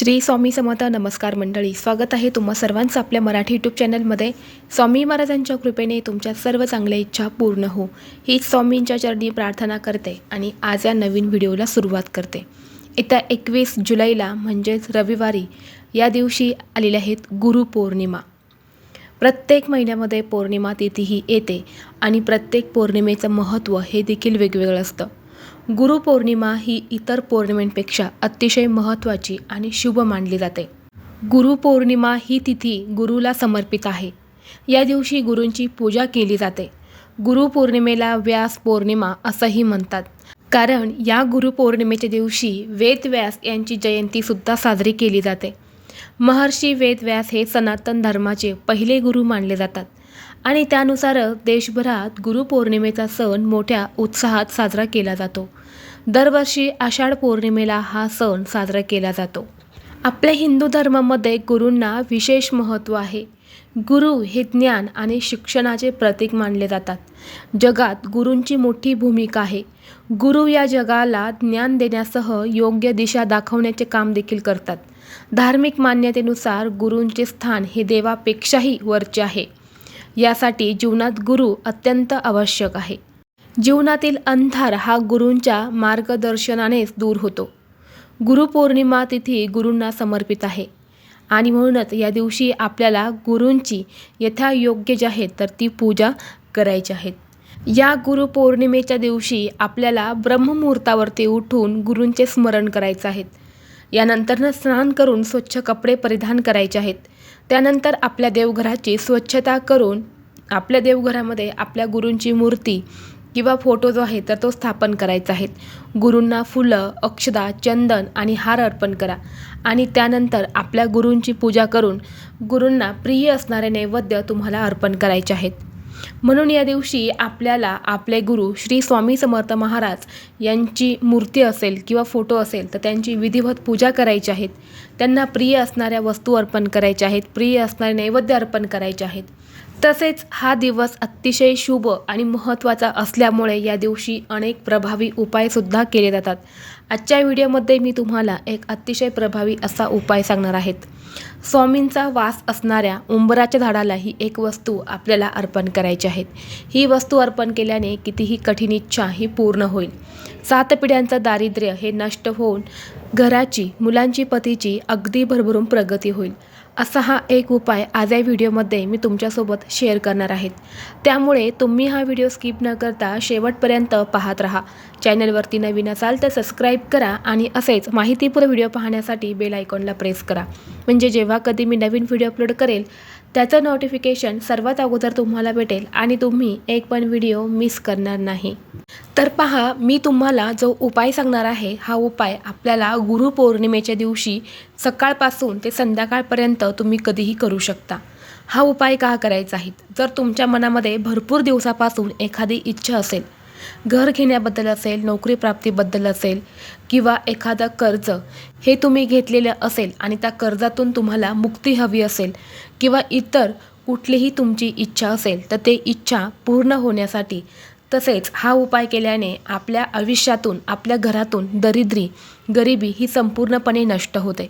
श्री स्वामी समता नमस्कार मंडळी स्वागत आहे तुम्हा सर्वांचं आपल्या मराठी यूट्यूब चॅनलमध्ये स्वामी महाराजांच्या कृपेने तुमच्या सर्व चांगल्या इच्छा पूर्ण हो. हीच स्वामींच्या चरणी प्रार्थना करते आणि आज या नवीन व्हिडिओला सुरुवात करते. येत्या एकवीस जुलैला म्हणजेच रविवारी या दिवशी आलेल्या आहेत गुरुपौर्णिमा प्रत्येक महिन्यामध्ये पौर्णिमा तिथी ही येते आणि प्रत्येक पौर्णिमेचं महत्त्व हे देखील वेगवेगळं असतं. गुरुपौर्णिमा ही इतर पौर्णिमेंपेक्षा अतिशय महत्त्वाची आणि शुभ मानली जाते. गुरुपौर्णिमा ही तिथी गुरुला समर्पित आहे. या दिवशी गुरूंची पूजा केली जाते. गुरुपौर्णिमेला व्यास पौर्णिमा असंही म्हणतात. कारण या गुरुपौर्णिमेच्या दिवशी वेदव्यास यांची जयंतीसुद्धा साजरी केली जाते. महर्षी वेदव्यास हे सनातन धर्माचे पहिले गुरु मानले जातात आणि त्यानुसारच देशभरात गुरुपौर्णिमेचा सण मोठ्या उत्साहात साजरा केला जातो. दरवर्षी आषाढ पौर्णिमेला हा सण साजरा केला जातो. आपल्या हिंदू धर्मामध्ये गुरूंना विशेष महत्त्व आहे. गुरु हे ज्ञान आणि शिक्षणाचे प्रतीक मानले जातात. जगात गुरूंची मोठी भूमिका आहे. गुरु या जगाला ज्ञान देण्यासह योग्य दिशा दाखवण्याचे काम देखील करतात. धार्मिक मान्यतेनुसार गुरूंचे स्थान हे देवापेक्षाही वरचे आहे. यासाठी जीवनात गुरु अत्यंत आवश्यक आहे. जीवनातील अंधार हा गुरूंच्या मार्गदर्शनानेच दूर होतो. गुरुपौर्णिमा तिथी गुरूंना समर्पित आहे. आणि म्हणूनच या दिवशी आपल्याला गुरूंची यथायोग्य जी आहे तर ती पूजा करायची आहेत या गुरुपौर्णिमेच्या दिवशी आपल्याला ब्रह्ममुहूर्तावरती उठून गुरूंचे स्मरण करायचे आहेत यानंतरनं स्नान करून स्वच्छ कपडे परिधान करायचे आहेत. त्यानंतर आपल्या देवघराची स्वच्छता करून आपल्या देवघरामध्ये आपल्या गुरूंची मूर्ती किंवा फोटो जो आहे तर तो स्थापन करायचा आहे. गुरूंना फुलं अक्षदा चंदन आणि हार अर्पण करा. आणि त्यानंतर आपल्या गुरूंची पूजा करून गुरूंना प्रिय असणारे नैवेद्य तुम्हाला अर्पण करायचे आहेत. म्हणून या दिवशी आपल्याला आपले गुरु श्री स्वामी समर्थ महाराज यांची मूर्ती असेल किंवा फोटो असेल तर त्यांची विधिवत पूजा करायची आहेत. त्यांना प्रिय असणाऱ्या वस्तू अर्पण करायच्या आहेत प्रिय असणारे नैवेद्य अर्पण करायचे आहेत. तसेच हा दिवस अतिशय शुभ आणि महत्त्वाचा असल्यामुळे या दिवशी अनेक प्रभावी उपायसुद्धा केले जातात. आजच्या व्हिडिओमध्ये मी तुम्हाला एक अतिशय प्रभावी असा उपाय सांगणार आहेत. स्वामींचा वास असणाऱ्या उंबराच्या झाडालाही एक वस्तू आपल्याला अर्पण करायची आहेत ही वस्तू अर्पण केल्याने कितीही कठीण इच्छा ही पूर्ण होईल. सात पिढ्यांचं दारिद्र्य हे नष्ट होऊन घराची मुलांची पतीची अगदी भरभरून प्रगती होईल. असा हा एक उपाय आज या व्हिडिओमध्ये मी तुमच्यासोबत शेअर करणार आहेत त्यामुळे तुम्ही हा व्हिडिओ स्किप न करता शेवटपर्यंत पाहत राहा. चॅनलवरती नवीन असाल तर सबस्क्राईब करा आणि असेच माहितीपूर्ण व्हिडिओ पाहण्यासाठी बेल आयकॉनला प्रेस करा. म्हणजे म्हणजे जेव्हा कधी मी नवीन व्हिडिओ अपलोड करेल त्याचं नोटिफिकेशन सर्वात अगोदर तुम्हाला भेटेल आणि तुम्ही एक पण व्हिडिओ मिस करणार नाही. तर पहा मी तुम्हाला जो उपाय सांगणार आहे हा उपाय आपल्याला गुरुपौर्णिमेच्या दिवशी सकाळपासून ते संध्याकाळपर्यंत तुम्ही कधीही करू शकता. हा उपाय का करायचा आहे? जर तुमच्या मनामध्ये भरपूर दिवसापासून एखादी इच्छा असेल घर घेण्याबद्दल असेल नोकरी प्राप्तीबद्दल असेल किंवा एखादं कर्ज हे तुम्ही घेतलेलं असेल आणि त्या कर्जातून तुम्हाला मुक्ती हवी असेल किंवा इतर कुठलीही तुमची इच्छा असेल तर ते इच्छा पूर्ण होण्यासाठी तसेच हा उपाय केल्याने आपल्या आयुष्यातून आपल्या घरातून दरिद्री गरिबी ही संपूर्णपणे नष्ट होते.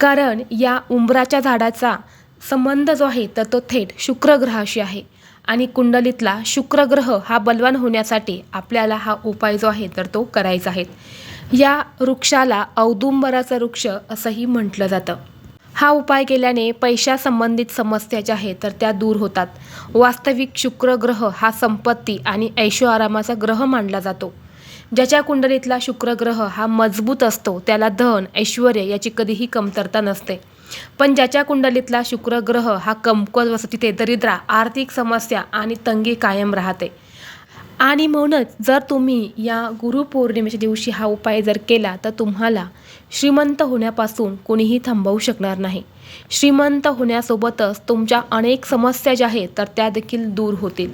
कारण या उंबराच्या झाडाचा संबंध जो आहे तर तो थेट शुक्रग्रहाशी आहे. आणि कुंडलीतला शुक्रग्रह हा बलवान होण्यासाठी आपल्याला हा उपाय जो आहे तर तो करायचा आहे. या वृक्षाला औदुंबराचा वृक्ष असंही म्हटलं जातं. हा उपाय केल्याने पैशासंबंधित समस्या ज्या आहेत तर त्या दूर होतात. वास्तविक शुक्रग्रह हा संपत्ती आणि ऐशोआरामाचा ग्रह मानला जातो. ज्याच्या कुंडलीतला शुक्रग्रह हा मजबूत असतो त्याला धन ऐश्वर याची कधीही कमतरता नसते. पण ज्याच्या कुंडलीतला शुक्र ग्रह हा कमकुवत व तिथे दरिद्रा आर्थिक समस्या आणि तंगी कायम राहते. आणि म्हणूनच जर तुम्ही या गुरुपौर्णिमेच्या दिवशी हा उपाय जर केला तर तुम्हाला श्रीमंत होण्यापासून कोणीही थांबवू शकणार नाही. श्रीमंत होण्यासोबतच तुमच्या अनेक समस्या ज्या आहेत तर त्या देखील दूर होतील.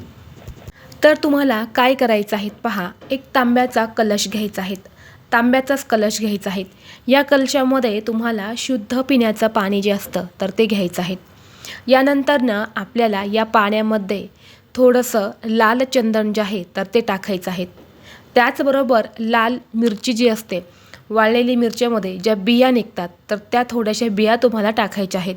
तर तुम्हाला काय करायचं आहे पहा एक तांब्याचा कलश घ्यायचा आहे. तांब्याचाच कलश घ्यायचा आहे. या कलशामध्ये तुम्हाला शुद्ध पिण्याचं पाणी जे असतं तर ते घ्यायचं आहे. यानंतरनं आपल्याला या पाण्यामध्ये थोडंसं लाल चंदन जे आहे तर ते टाकायचं आहे. त्याचबरोबर लाल मिरची जी असते वाळलेली मिरच्यामध्ये ज्या बिया निघतात तर त्या थोड्याशा बिया तुम्हाला टाकायच्या आहेत.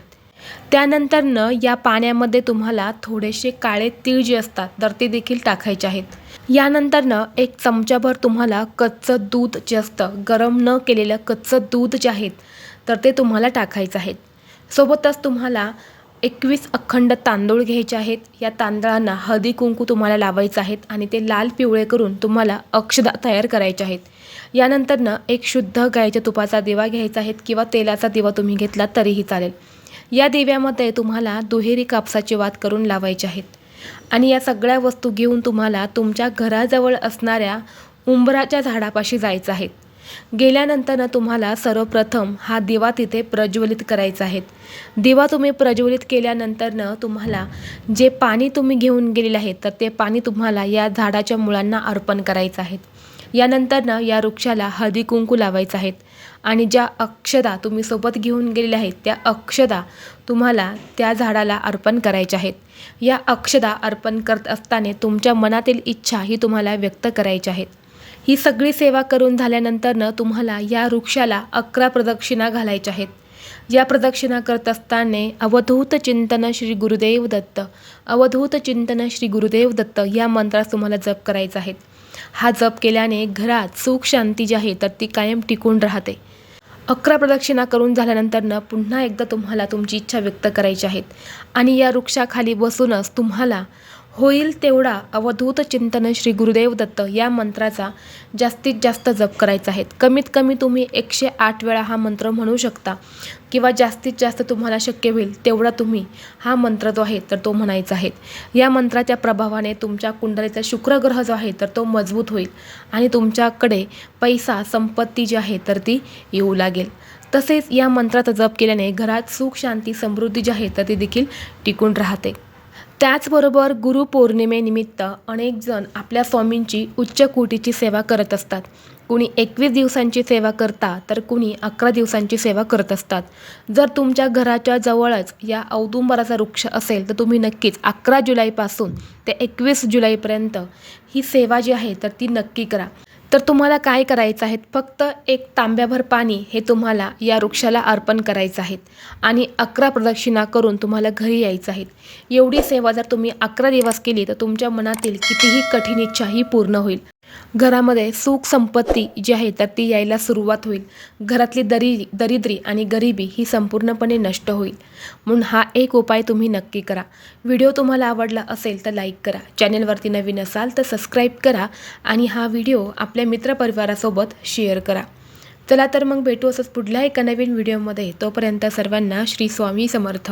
त्यानंतरनं या पाण्यामध्ये तुम्हाला थोडेसे काळे तीळ जे असतात तर ते देखील टाकायचे आहेत. यानंतरनं एक चमच्याभर तुम्हाला कच्चं दूध जे असतं गरम न केलेलं कच्चं दूध जे आहेत तर ते तुम्हाला टाकायचं आहे. सोबतच तुम्हाला एकवीस अखंड तांदूळ घ्यायचे आहेत. या तांदळांना हळदी कुंकू तुम्हाला लावायचं आहेत आणि ते लाल पिवळे करून तुम्हाला अक्षदा तयार करायचे आहेत. यानंतरनं एक शुद्ध गायच्या तुपाचा दिवा घ्यायचा आहे किंवा तेलाचा दिवा तुम्ही घेतला तरीही चालेल. या दिव्यामध्ये तुम्हाला दुहेरी कापसाची वात करून लावायचे आहेत. आणि या सगळ्या वस्तू घेऊन तुम्हाला तुमच्या घराजवळ असणाऱ्या उंबराच्या झाडापाशी जायचं आहे. गेल्यानंतर तुम्हाला सर्वप्रथम हा दिवा तिथे प्रज्वलित करायचा आहे. दिवा तुम्ही प्रज्वलित केल्यानंतरनं तुम्हाला जे पाणी तुम्ही घेऊन गेलेले आहे तर ते पाणी तुम्हाला या झाडाच्या मुळांना अर्पण करायचं आहे. यानंतरनं या वृक्षाला हळदी कुंकू लावायचं आहेत. आणि ज्या अक्षदा तुम्ही सोबत घेऊन गेलेल्या आहेत त्या अक्षदा तुम्हाला त्या झाडाला अर्पण करायच्या आहेत. या अक्षदा अर्पण करत असताना तुमच्या मनातील इच्छा ही तुम्हाला व्यक्त करायच्या आहेत. ही सगळी सेवा करून झाल्यानंतरनं तुम्हाला या वृक्षाला अकरा प्रदक्षिणा घालायच्या आहेत. या प्रदक्षिणा करत असताना अवधूत चिंतन श्री गुरुदेव दत्त अवधूत चिंतन श्री गुरुदेव दत्त या मंत्रास तुम्हाला जप करायचा आहे हा जप केल्याने घरात सुख शांती जी आहे तर ती कायम टिकून राहते. अकरा प्रदक्षिणा करून झाल्यानंतरनं पुन्हा एकदा तुम्हाला तुमची इच्छा व्यक्त करायची आहेत. आणि या वृक्षाखाली बसूनच तुम्हाला होईल तेवढा अवधूत चिंतन श्री गुरुदेव दत्त या मंत्राचा जास्तीत जास्त जप करायचा आहे. कमीत कमी तुम्ही एकशे आठ वेळा हा मंत्र म्हणू शकता किंवा जास्तीत जास्त तुम्हाला शक्य होईल तेवढा तुम्ही हा मंत्र जो आहे तर तो म्हणायचा आहे. या मंत्राच्या प्रभावाने तुमच्या कुंडलीचा शुक्रग्रह जो आहे तर तो मजबूत होईल आणि तुमच्याकडे पैसा संपत्ती जी आहे तर ती येऊ लागेल. तसेच या मंत्राचा जप केल्याने घरात सुख शांती समृद्धी जी आहे तर ती देखील टिकून राहते. त्याचबरोबर गुरुपौर्णिमेनिमित्त अनेकजण आपल्या स्वामींची उच्च कोटीची सेवा करत असतात. कुणी एकवीस दिवसांची सेवा करता तर कुणी अकरा दिवसांची सेवा करत असतात. जर तुमच्या घराच्या जवळच या औदुंबराचा वृक्ष असेल तर तुम्ही नक्कीच अकरा जुलैपासून ते एकवीस जुलैपर्यंत ही सेवा जी आहे तर ती नक्की करा. तर तुम्हाला काय करायचं आहे? फक्त एक तांब्याभर पाणी हे तुम्हाला या वृक्षाला अर्पण करायचं आहे. आणि अकरा प्रदक्षिणा करून तुम्हाला घरी यायचं आहे. एवढी सेवा जर तुम्ही अकरा दिवस केली तर तुमच्या मनातील कितीही कठीण इच्छा ही पूर्ण होईल. घरामध्ये सुख संपत्ती जी आहे तर ती यायला सुरुवात होईल. घरातली दरी दरिद्री आणि गरिबी ही संपूर्णपणे नष्ट होईल. म्हणून हा एक उपाय तुम्ही नक्की करा. व्हिडिओ तुम्हाला आवडला असेल तर लाईक करा. चॅनलवरती नवीन असाल तर सबस्क्राईब करा आणि हा व्हिडिओ आपल्या मित्रपरिवारासोबत शेअर करा. चला तर मग भेटू असंच पुढल्या एका नवीन व्हिडिओमध्ये. तोपर्यंत सर्वांना श्री स्वामी समर्थ.